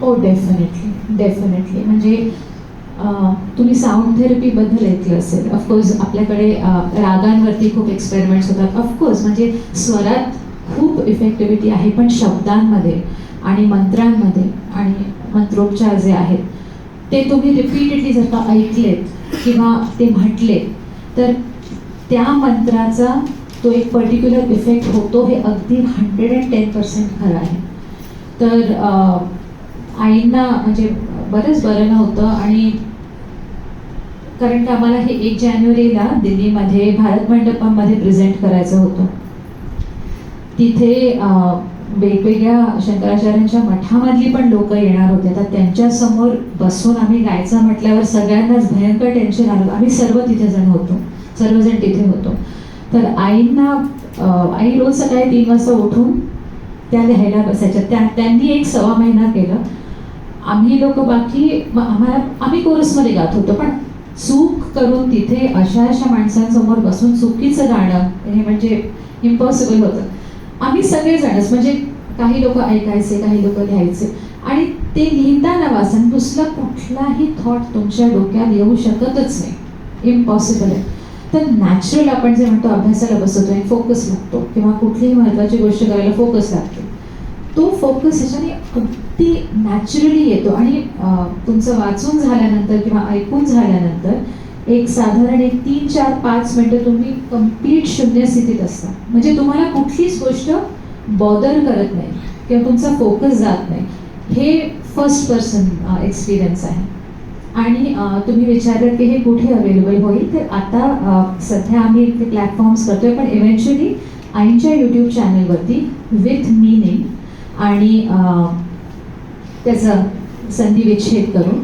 हो definitely definitely म्हणजे तुम्ही साऊंड थेरपीबद्दल ऐकलं असेल. ऑफकोर्स आपल्याकडे रागांवरती खूप एक्सपेरिमेंट्स होतात. ऑफकोर्स म्हणजे स्वरात खूप इफेक्टिव्हिटी आहे पण शब्दांमध्ये आणि मंत्रांमध्ये आणि मंत्रोपचार जे आहेत ते तुम्ही रिपीटेडली जर का ऐकलेत किंवा ते म्हटले तर त्या मंत्राचा तो एक पर्टिक्युलर इफेक्ट होतो हे अगदी हंड्रेड अँड टेन पर्सेंट खरं आहे. तर आईंना म्हणजे बरंच बरं नव्हतं आणि कारण का आम्हाला हे एक जानेवारीला दिल्लीमध्ये भारत मंडपममध्ये प्रेझेंट करायचं होतं. तिथे वेगवेगळ्या शंकराचार्यांच्या मठामधली पण लोक येणार होते. तर त्यांच्यासमोर बसून आम्ही गायचं म्हटल्यावर सगळ्यांनाच भयंकर टेन्शन आलं. आम्ही सर्व तिथे जण होतो. सर्वजण तिथे होतो. तर आईंना आई रोज सकाळी तीन वाजता उठून त्या लिहायला बसायच्या. त्या त्यांनी एक सव्वा महिना केलं. आम्ही लोक बाकी आम्हाला आम्ही कोरसमध्ये गात होतो पण चूक करून तिथे अशा अशा माणसांसमोर बसून चुकीचं गाणं हे म्हणजे इम्पॉसिबल होतं. आम्ही सगळेजणच म्हणजे काही लोक ऐकायचे काही लोक लिहायचे. आणि ते लिहिताना वाचन दुसरा कुठलाही थॉट तुमच्या डोक्यात येऊ शकतच नाही. इम्पॉसिबल आहे. तर नॅचरल आपण जे म्हणतो अभ्यासाला बसवतो आणि फोकस लागतो किंवा कुठलीही महत्त्वाची गोष्ट करायला फोकस लागतो. तो फोकस ह्याच्याने अगदी नॅचरली येतो आणि तुमचं वाचून झाल्यानंतर किंवा ऐकून झाल्यानंतर एक साधारण एक तीन चार पाच मिनटं तुम्ही कंप्लीट शून्य स्थितीत असता. म्हणजे तुम्हाला कुठलीच गोष्ट बॉदर करत नाही किंवा तुमचा फोकस जात नाही. हे फर्स्ट पर्सन एक्सपिरियन्स आहे. आणि तुम्ही विचारलं की हे कुठे अवेलेबल होईल तर आता सध्या आम्ही ते प्लॅटफॉर्म्स करतोय पण इव्हेंच्युअली आईंच्या यूट्यूब चॅनलवरती विथ मीनिंग आणि त्याचं संधी विच्छेद करून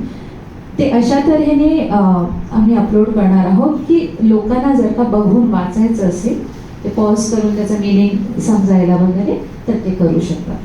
ते अशा तऱ्हेने आम्ही अपलोड करणार आहोत की लोकांना जर का बघून वाचायचं असेल ते पॉज करून त्याचं मिनिंग समजायला वगैरे तर ते करू शकतात.